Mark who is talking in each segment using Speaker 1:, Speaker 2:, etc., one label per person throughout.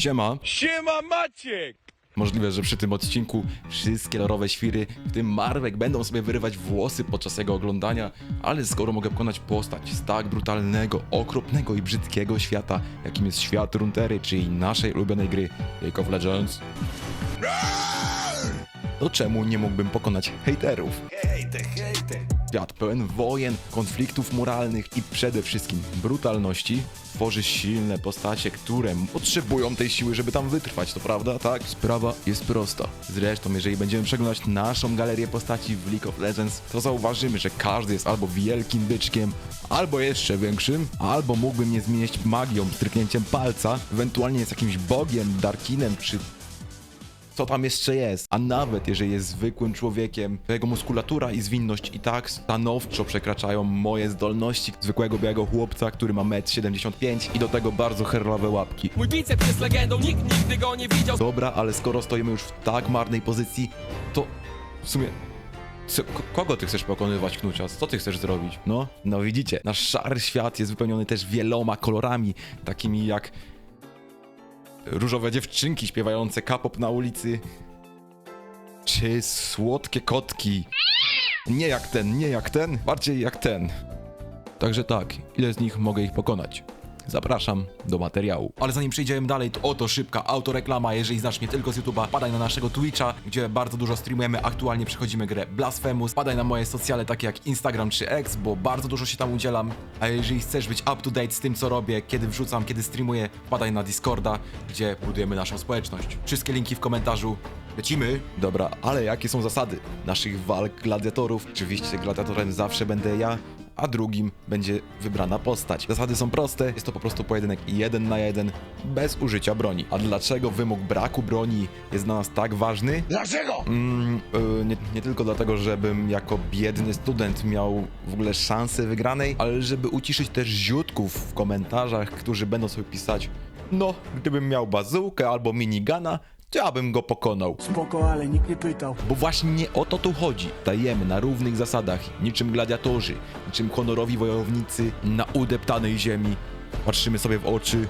Speaker 1: Siema.
Speaker 2: Siema Maciek!
Speaker 1: Możliwe, że przy tym odcinku wszystkie lorowe świry, w tym Marwek, będą sobie wyrywać włosy podczas jego oglądania, ale skoro mogę pokonać postać z tak brutalnego, okropnego i brzydkiego świata, jakim jest świat Runtery, czyli naszej ulubionej gry League of Legends, to czemu nie mógłbym pokonać hejterów?
Speaker 2: Hejte, hejte!
Speaker 1: Świat pełen wojen, konfliktów moralnych i przede wszystkim brutalności tworzy silne postacie, które potrzebują tej siły, żeby tam wytrwać, to prawda? Tak? Sprawa jest prosta. Zresztą, jeżeli będziemy przeglądać naszą galerię postaci w League of Legends, to zauważymy, że każdy jest albo wielkim byczkiem, albo jeszcze większym, albo mógłby mnie zmienić magią, stryknięciem palca, ewentualnie jest jakimś bogiem, darkinem, czy co tam jeszcze jest. A nawet jeżeli jest zwykłym człowiekiem, to jego muskulatura i zwinność i tak stanowczo przekraczają moje zdolności zwykłego białego chłopca, który ma 1,75 m i do tego bardzo herlowe łapki.
Speaker 3: Mój biceps jest legendą, nikt nigdy go nie widział
Speaker 1: Dobra, ale skoro stoimy już w tak marnej pozycji, to w sumie... Co, ko- kogo ty chcesz pokonywać, Knucias? Co ty chcesz zrobić? No, no widzicie, nasz szary świat jest wypełniony też wieloma kolorami, takimi jak różowe dziewczynki śpiewające kapop na ulicy, czy słodkie kotki. Nie jak ten, nie jak ten, bardziej jak ten. Także tak, ile z nich mogę ich pokonać? Zapraszam do materiału. Ale zanim przejdziemy dalej, to oto szybka autoreklama. Jeżeli znasz mnie tylko z YouTube'a, padaj na naszego Twitcha, gdzie bardzo dużo streamujemy. Aktualnie przechodzimy grę Blasphemous. Padaj na moje socjale takie jak Instagram czy X, bo bardzo dużo się tam udzielam. A jeżeli chcesz być up to date z tym, co robię, kiedy wrzucam, kiedy streamuję, padaj na Discorda, gdzie budujemy naszą społeczność. Wszystkie linki w komentarzu. Lecimy! Dobra, ale jakie są zasady naszych walk gladiatorów? Oczywiście gladiatorem zawsze będę ja, a drugim będzie wybrana postać. Zasady są proste, jest to po prostu pojedynek jeden na jeden, bez użycia broni. A dlaczego wymóg braku broni jest dla nas tak ważny?
Speaker 2: Dlaczego?
Speaker 1: Mm, y, nie, nie tylko dlatego, żebym jako biedny student miał w ogóle szansę wygranej, ale żeby uciszyć też ziutków w komentarzach, którzy będą sobie pisać no, gdybym miał bazukę albo minigana, to ja bym go pokonał.
Speaker 4: Spoko, ale nikt nie pytał.
Speaker 1: Bo właśnie nie o to tu chodzi. Dajemy na równych zasadach, niczym gladiatorzy, niczym honorowi wojownicy na udeptanej ziemi. Patrzymy sobie w oczy,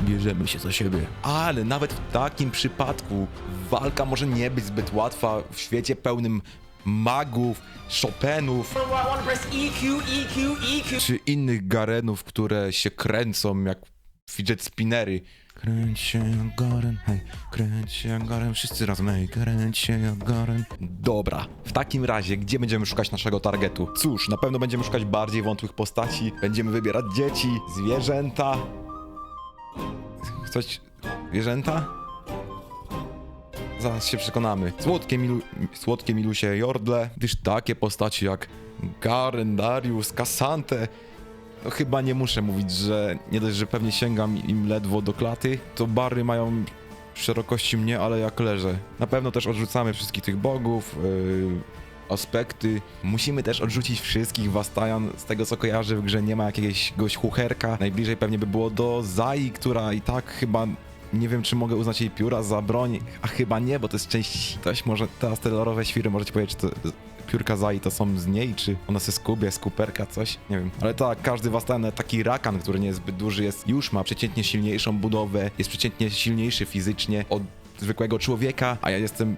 Speaker 1: bierzemy się za siebie. Ale nawet w takim przypadku walka może nie być zbyt łatwa w świecie pełnym magów, Chopinów czy innych garenów, które się kręcą jak fidget spinnery. Kręć się garen, hej, kręć się garen, wszyscy razem, hej, kręć się garen. Dobra, w takim razie, gdzie będziemy szukać naszego targetu? Cóż, na pewno będziemy szukać bardziej wątłych postaci, będziemy wybierać dzieci, zwierzęta. Coś... zwierzęta? Zaraz się przekonamy. Słodkie, milu... Słodkie milusie Jordle, gdyż takie postaci jak Garen, Darius, Cassante no chyba nie muszę mówić, że nie dość, że pewnie sięgam im ledwo do klaty, to bary mają szerokości mnie, ale jak leżę. Na pewno też odrzucamy wszystkich tych bogów, yy, aspekty. Musimy też odrzucić wszystkich Wastajan. Z tego co kojarzę w grze nie ma jakiegoś chucherka. Najbliżej pewnie by było do Zai, która i tak chyba nie wiem, czy mogę uznać jej pióra za broń, a chyba nie, bo to jest część, ktoś może, teraz te świry możecie powiedzieć, czy to piórka Zai to są z niej, czy ona se skubie, skuperka, coś, nie wiem. Ale tak, każdy Wastan, taki rakan, który nie jest zbyt duży, jest, już ma przeciętnie silniejszą budowę, jest przeciętnie silniejszy fizycznie od zwykłego człowieka, a ja jestem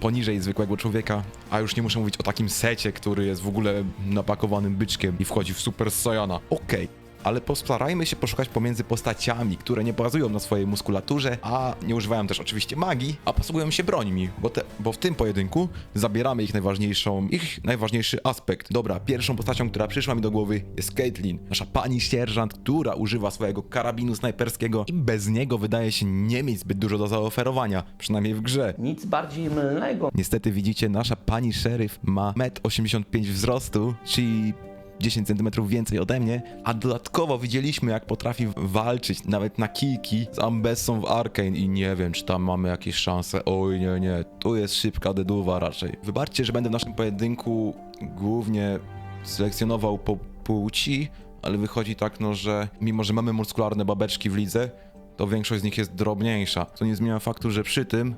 Speaker 1: poniżej zwykłego człowieka, a już nie muszę mówić o takim secie, który jest w ogóle napakowanym byczkiem i wchodzi w Super Saiyana. Okej. Ale postarajmy się poszukać pomiędzy postaciami, które nie bazują na swojej muskulaturze, a nie używają też oczywiście magii, a posługują się brońmi, bo, te, bo w tym pojedynku zabieramy ich najważniejszą, ich najważniejszy aspekt. Dobra, pierwszą postacią, która przyszła mi do głowy jest Caitlyn, nasza pani sierżant, która używa swojego karabinu snajperskiego i bez niego wydaje się nie mieć zbyt dużo do zaoferowania, przynajmniej w grze.
Speaker 5: Nic bardziej mylnego.
Speaker 1: Niestety widzicie, nasza pani szeryf ma 1,85 m wzrostu, czyli 10 cm więcej ode mnie, a dodatkowo widzieliśmy, jak potrafi walczyć nawet na kijki z Ambessą w Arkane i nie wiem, czy tam mamy jakieś szanse. Oj, nie, nie, tu jest szybka deduwa raczej. Wybaczcie, że będę w naszym pojedynku głównie selekcjonował po płci, ale wychodzi tak, no, że mimo, że mamy muskularne babeczki w lidze, to większość z nich jest drobniejsza, co nie zmienia faktu, że przy tym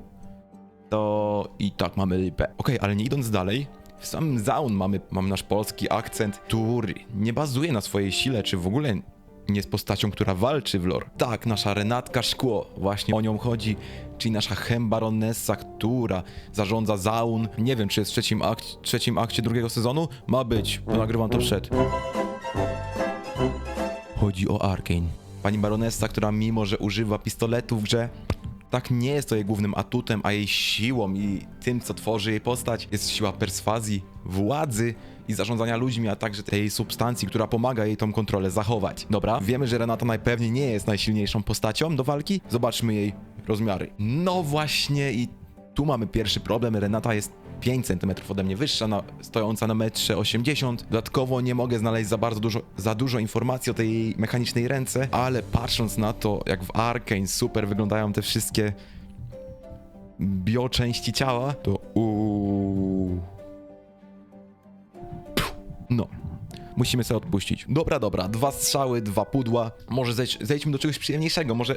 Speaker 1: to i tak mamy lipę. Okej, ale nie idąc dalej, w samym Zaun mamy, mamy nasz polski akcent, który nie bazuje na swojej sile, czy w ogóle nie z postacią, która walczy w lore. Tak, nasza Renatka Szkło, właśnie o nią chodzi, czyli nasza Hembaronessa, która zarządza Zaun. Nie wiem, czy jest w trzecim, akt, trzecim akcie drugiego sezonu? Ma być, bo nagrywam to przed. Chodzi o Arkane. Pani baronessa, która mimo, że używa pistoletu w grze, tak nie jest to jej głównym atutem, a jej siłą i tym, co tworzy jej postać, jest siła perswazji, władzy i zarządzania ludźmi, a także tej substancji, która pomaga jej tą kontrolę zachować. Dobra, wiemy, że Renata najpewniej nie jest najsilniejszą postacią do walki. Zobaczmy jej rozmiary. No właśnie i tu mamy pierwszy problem. Renata jest 5 cm ode mnie wyższa, na, stojąca na metrze 80. Dodatkowo nie mogę znaleźć za bardzo dużo, za dużo informacji o tej mechanicznej ręce, ale patrząc na to, jak w Arkane super wyglądają te wszystkie bioczęści ciała, to uuu. No. Musimy sobie odpuścić. Dobra, dobra. Dwa strzały, dwa pudła. Może zejdź, zejdźmy do czegoś przyjemniejszego. Może...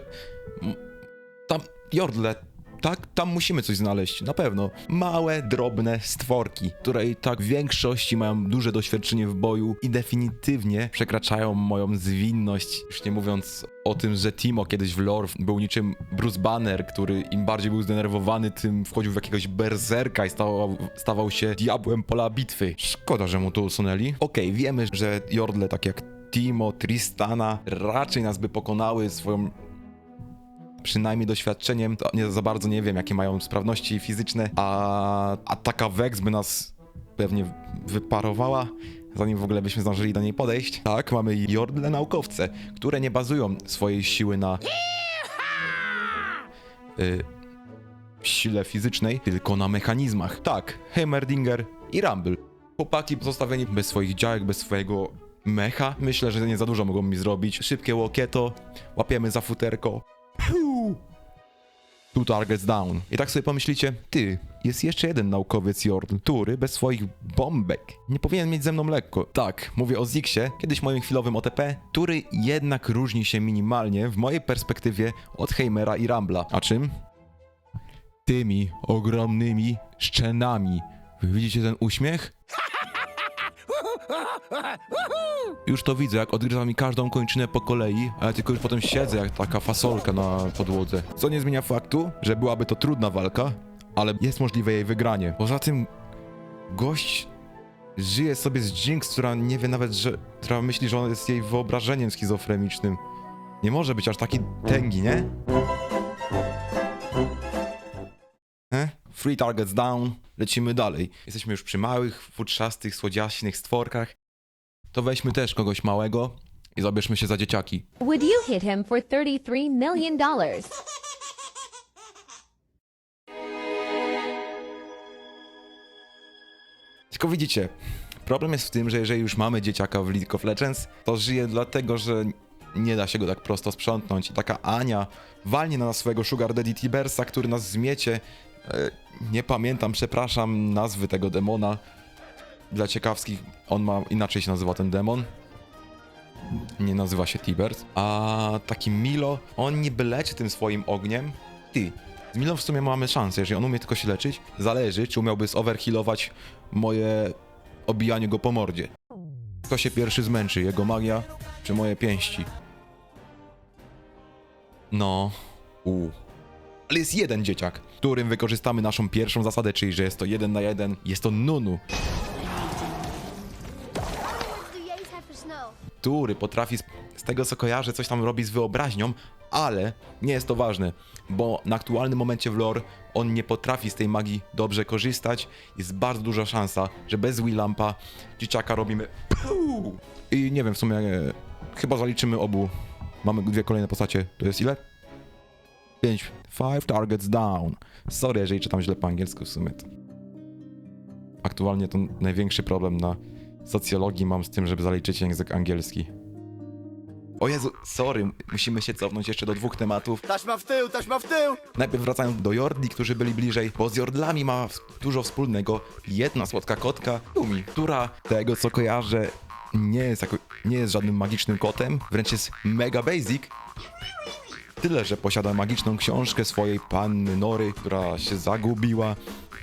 Speaker 1: Tam... Jordle, tak? Tam musimy coś znaleźć, na pewno. Małe, drobne stworki, które i tak w większości mają duże doświadczenie w boju i definitywnie przekraczają moją zwinność. Już nie mówiąc o tym, że Timo kiedyś w lore był niczym Bruce Banner, który im bardziej był zdenerwowany, tym wchodził w jakiegoś berserka i stawał, stawał się diabłem pola bitwy. Szkoda, że mu to usunęli. Okej, wiemy, że Jordle, tak jak Timo, Tristana, raczej nas by pokonały swoją przynajmniej doświadczeniem, nie za bardzo nie wiem, jakie mają sprawności fizyczne, a, a taka Vex by nas pewnie wyparowała, zanim w ogóle byśmy zdążyli do niej podejść. Tak, mamy Jordle naukowce, które nie bazują swojej siły na y, sile fizycznej, tylko na mechanizmach. Tak, Heimerdinger i Rumble. Chłopaki pozostawieni bez swoich działek, bez swojego mecha, myślę, że nie za dużo mogą mi zrobić. Szybkie łokieto, łapiemy za futerko, Piu! Two targets down. I tak sobie pomyślicie, ty, jest jeszcze jeden naukowiec Jordl, który bez swoich bombek nie powinien mieć ze mną lekko. Tak, mówię o Zixie, kiedyś moim chwilowym OTP, który jednak różni się minimalnie w mojej perspektywie od Heimera i Rambla. A czym? Tymi ogromnymi szczenami. Wy widzicie ten uśmiech? Już to widzę, jak odgryza mi każdą kończynę po kolei, a ja tylko już potem siedzę jak taka fasolka na podłodze. Co nie zmienia faktu, że byłaby to trudna walka, ale jest możliwe jej wygranie. Poza tym, gość żyje sobie z Jinx, która nie wie nawet, że... która myśli, że on jest jej wyobrażeniem schizofrenicznym. Nie może być aż taki tęgi, nie? Three targets down, lecimy dalej. Jesteśmy już przy małych, futrzastych, słodziaśnych stworkach. To weźmy też kogoś małego i zabierzmy się za dzieciaki.
Speaker 4: Would you hit him for $33 million?
Speaker 1: Tylko widzicie, problem jest w tym, że jeżeli już mamy dzieciaka w League of Legends, to żyje dlatego, że nie da się go tak prosto sprzątnąć. I taka Ania walnie na nas swojego Sugar Daddy Tibersa, który nas zmiecie. E, nie pamiętam, przepraszam, nazwy tego demona. Dla ciekawskich, on ma, inaczej się nazywa ten demon. Nie nazywa się Tibers. A taki Milo, on niby leczy tym swoim ogniem. Ty, z Milą w sumie mamy szansę, jeżeli on umie tylko się leczyć. Zależy, czy umiałby zoverhealować moje obijanie go po mordzie. Kto się pierwszy zmęczy, jego magia czy moje pięści? No, u. Ale jest jeden dzieciak, którym wykorzystamy naszą pierwszą zasadę, czyli że jest to jeden na jeden. Jest to Nunu, który potrafi z, z tego co kojarzę coś tam robi z wyobraźnią, ale nie jest to ważne, bo na aktualnym momencie w lore on nie potrafi z tej magii dobrze korzystać. Jest bardzo duża szansa, że bez Willampa dzieciaka robimy! I nie wiem, w sumie e, chyba zaliczymy obu. Mamy dwie kolejne postacie. To jest ile? Pięć. Five targets down. Sorry, jeżeli czytam źle po angielsku w sumie. To... Aktualnie to największy problem na socjologii mam z tym, żeby zaliczyć język angielski. O Jezu, sorry, musimy się cofnąć jeszcze do dwóch tematów.
Speaker 2: Taśma w tył, taśma w tył!
Speaker 1: Najpierw wracając do Jordli, którzy byli bliżej, bo z Jordlami ma dużo wspólnego jedna słodka kotka, Lumi, która, tego co kojarzę, nie jest, jako, nie jest żadnym magicznym kotem, wręcz jest mega basic, Tyle, że posiada magiczną książkę swojej panny Nory, która się zagubiła,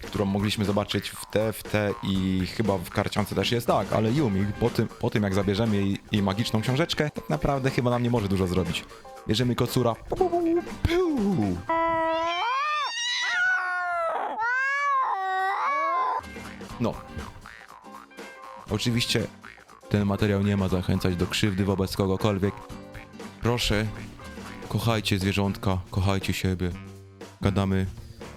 Speaker 1: którą mogliśmy zobaczyć w TFT i chyba w karciance też jest tak, ale Yumi po tym, po tym jak zabierzemy jej, jej magiczną książeczkę, tak naprawdę chyba nam nie może dużo zrobić. Bierzemy kocura. No. Oczywiście ten materiał nie ma zachęcać do krzywdy wobec kogokolwiek. Proszę, kochajcie zwierzątka, kochajcie siebie. Gadamy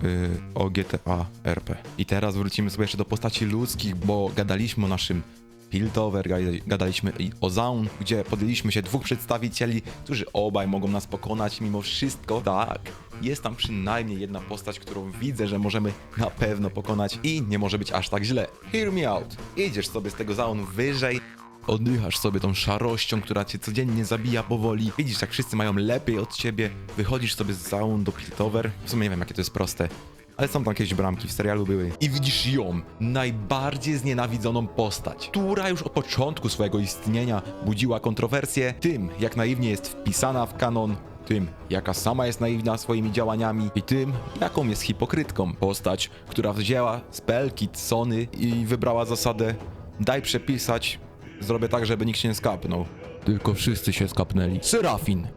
Speaker 1: y, o GTA RP. I teraz wrócimy sobie jeszcze do postaci ludzkich, bo gadaliśmy o naszym Piltover, gada- gadaliśmy o Zaun, gdzie podjęliśmy się dwóch przedstawicieli, którzy obaj mogą nas pokonać mimo wszystko. Tak, jest tam przynajmniej jedna postać, którą widzę, że możemy na pewno pokonać i nie może być aż tak źle. Hear me out. Idziesz sobie z tego Zaun wyżej, Oddychasz sobie tą szarością, która cię codziennie zabija powoli. Widzisz, jak wszyscy mają lepiej od ciebie. Wychodzisz sobie z zaun do Piltover. W sumie nie wiem, jakie to jest proste. Ale są tam jakieś bramki, w serialu były. I widzisz ją, najbardziej znienawidzoną postać, która już od początku swojego istnienia budziła kontrowersje tym, jak naiwnie jest wpisana w kanon, tym, jaka sama jest naiwna swoimi działaniami i tym, jaką jest hipokrytką. Postać, która wzięła spelki Sony i wybrała zasadę daj przepisać, zrobię tak, żeby nikt się nie skapnął. Tylko wszyscy się skapnęli. Serafin!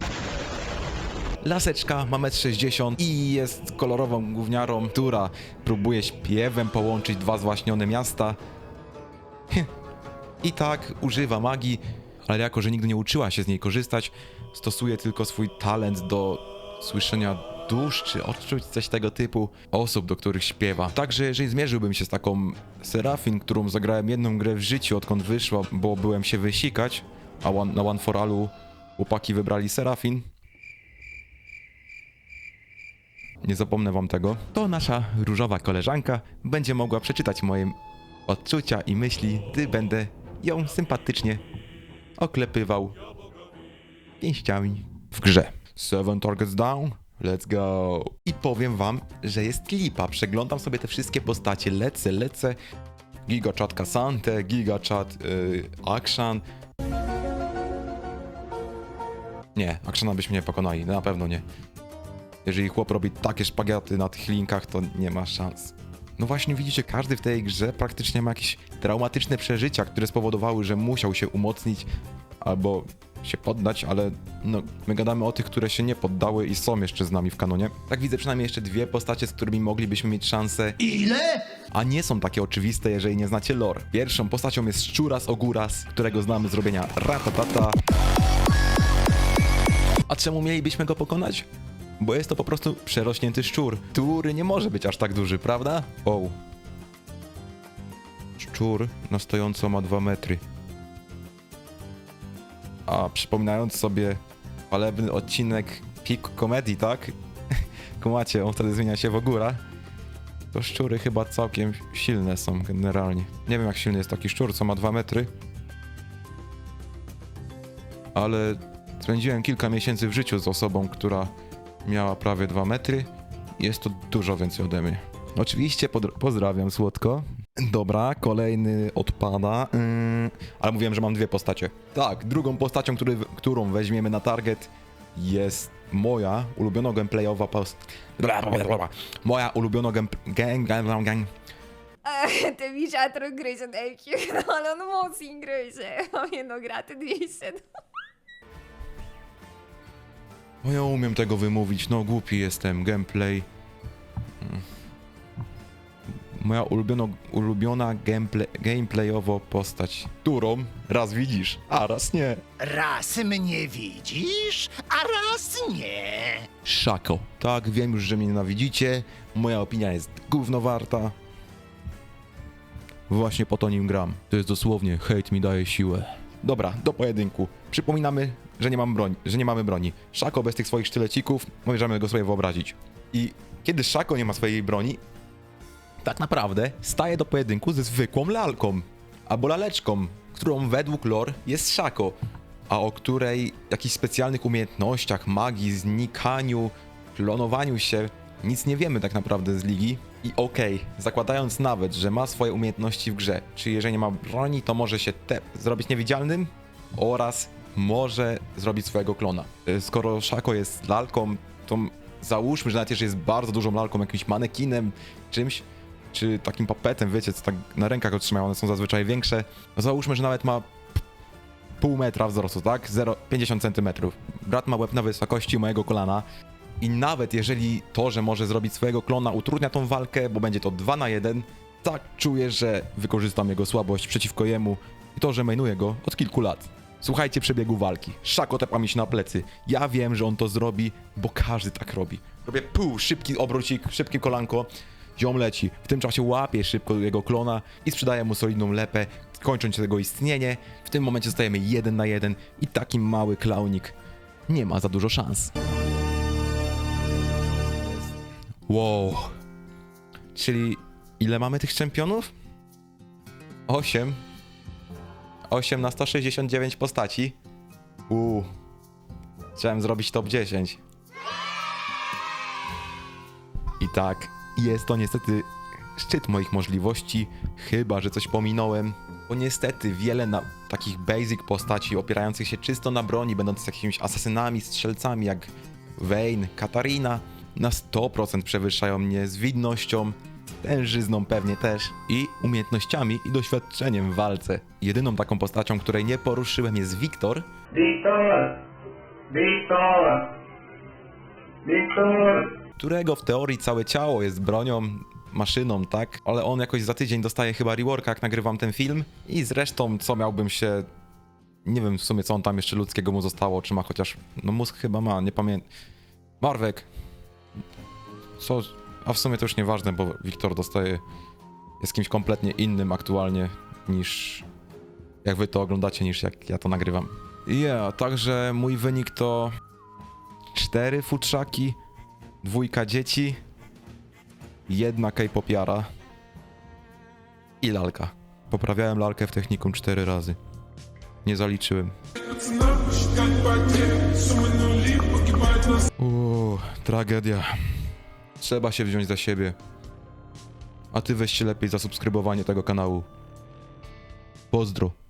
Speaker 1: Laseczka ma 1,60 m i jest kolorową gówniarą, która próbuje śpiewem połączyć dwa zwaśnione miasta. I tak używa magii, ale jako, że nigdy nie uczyła się z niej korzystać, stosuje tylko swój talent do słyszenia dusz czy odczuć coś tego typu osób, do których śpiewa. Także jeżeli zmierzyłbym się z taką Serafin, którą zagrałem jedną grę w życiu, odkąd wyszła, bo byłem się wysikać, a one, na One for Allu chłopaki wybrali Serafin, nie zapomnę wam tego, to nasza różowa koleżanka będzie mogła przeczytać moje odczucia i myśli, gdy będę ją sympatycznie oklepywał pięściami w grze. Seven targets down, let's go. I powiem wam, że jest lipa. Przeglądam sobie te wszystkie postacie, lecę, lecę. Gigachat Kasante, Gigachat yy, Akshan. Nie, Akshana byśmy nie pokonali, na pewno nie. Jeżeli chłop robi takie szpagaty na tych linkach, to nie ma szans. No właśnie widzicie, każdy w tej grze praktycznie ma jakieś traumatyczne przeżycia, które spowodowały, że musiał się umocnić albo się poddać, ale no, my gadamy o tych, które się nie poddały i są jeszcze z nami w kanonie. Tak widzę przynajmniej jeszcze dwie postacie, z którymi moglibyśmy mieć szansę. Ile? A nie są takie oczywiste, jeżeli nie znacie lore. Pierwszą postacią jest Szczuras Oguras, którego znamy z robienia ratatata. A czemu mielibyśmy go pokonać? Bo jest to po prostu przerośnięty szczur, który nie może być aż tak duży, prawda? O. Szczur na stojąco ma 2 metry. A przypominając sobie chwalebny odcinek Peak Comedy, tak? Kumacie, on wtedy zmienia się w ogóra. To szczury chyba całkiem silne są generalnie. Nie wiem jak silny jest taki szczur, co ma 2 metry. Ale spędziłem kilka miesięcy w życiu z osobą, która miała prawie 2 metry. Jest to dużo więcej ode mnie. Oczywiście pozdrawiam słodko. Dobra, kolejny odpada. Ym, ale mówiłem, że mam dwie postacie. Tak, drugą postacią, który, którą weźmiemy na target jest moja ulubiona gameplayowa post... Moja ulubiona game... gang, gang, gang.
Speaker 6: Te widziatro gryzie dajki, no ale on mocniej gryzie. Pamiętam, graty 200.
Speaker 1: No ja umiem tego wymówić, no głupi jestem, gameplay. Moja ulubiona, ulubiona gameplay, gameplayowo postać, którą raz widzisz, a raz nie.
Speaker 7: Raz mnie widzisz, a raz nie.
Speaker 1: Szako. Tak, wiem już, że mnie nienawidzicie, moja opinia jest gówno warta. Właśnie po to nim gram. To jest dosłownie, hejt mi daje siłę. Dobra, do pojedynku. Przypominamy, że nie, mam broń, że nie mamy broni. Szako bez tych swoich sztylecików, możemy go sobie wyobrazić. I kiedy Szako nie ma swojej broni, tak naprawdę staje do pojedynku ze zwykłą lalką, albo laleczką, którą według lore jest Szako, a o której jakichś specjalnych umiejętnościach, magii, znikaniu, klonowaniu się nic nie wiemy tak naprawdę z ligi. I okej, zakładając nawet, że ma swoje umiejętności w grze, czy jeżeli nie ma broni, to może się te zrobić niewidzialnym oraz może zrobić swojego klona. Skoro Szako jest lalką, to załóżmy, że nawet jeżeli jest bardzo dużą lalką, jakimś manekinem, czymś, czy takim papetem, wiecie, co tak na rękach otrzymają, one są zazwyczaj większe, no załóżmy, że nawet ma pół metra wzrostu, tak? 0, 50 centymetrów. Brat ma łeb na wysokości mojego kolana i nawet jeżeli to, że może zrobić swojego klona utrudnia tą walkę, bo będzie to 2 na 1, tak czuję, że wykorzystam jego słabość przeciwko jemu i to, że mainuję go od kilku lat. Słuchajcie przebiegu walki. Szako tepa mi się na plecy. Ja wiem, że on to zrobi, bo każdy tak robi. Robię pół, szybki obrócik, szybkie kolanko. Ziom leci. W tym czasie łapię szybko jego klona i sprzedaję mu solidną lepę, kończąc jego istnienie. W tym momencie zostajemy jeden na jeden i taki mały klaunik nie ma za dużo szans. Wow. Czyli ile mamy tych czempionów? 8. 8 na 169 postaci. Uuu. Chciałem zrobić top 10. I tak, jest to niestety szczyt moich możliwości, chyba że coś pominąłem. Bo niestety wiele na takich basic postaci opierających się czysto na broni, będących jakimiś asasynami, strzelcami jak Vayne, Katarina, na 100% przewyższają mnie zwinnością, tężyzną pewnie też i umiejętnościami i doświadczeniem w walce. Jedyną taką postacią, której nie poruszyłem jest Wiktor,
Speaker 8: Victor! Victor! Victor!
Speaker 1: Którego w teorii całe ciało jest bronią, maszyną, tak? Ale on jakoś za tydzień dostaje chyba reworka, jak nagrywam ten film. I zresztą, co miałbym się... Nie wiem w sumie, co on tam jeszcze ludzkiego mu zostało, czy ma chociaż... No mózg chyba ma, nie pamiętam. Marwek! Co... A w sumie to już nieważne, bo Wiktor dostaje... Jest kimś kompletnie innym aktualnie niż... Jak wy to oglądacie, niż jak ja to nagrywam. Ja, także mój wynik to... Cztery futrzaki, dwójka dzieci, jedna K-popiara i lalka. Poprawiałem lalkę w technikum cztery razy. Nie zaliczyłem. Uuu, tragedia. Trzeba się wziąć za siebie. A ty weź się lepiej za subskrybowanie tego kanału. Pozdro.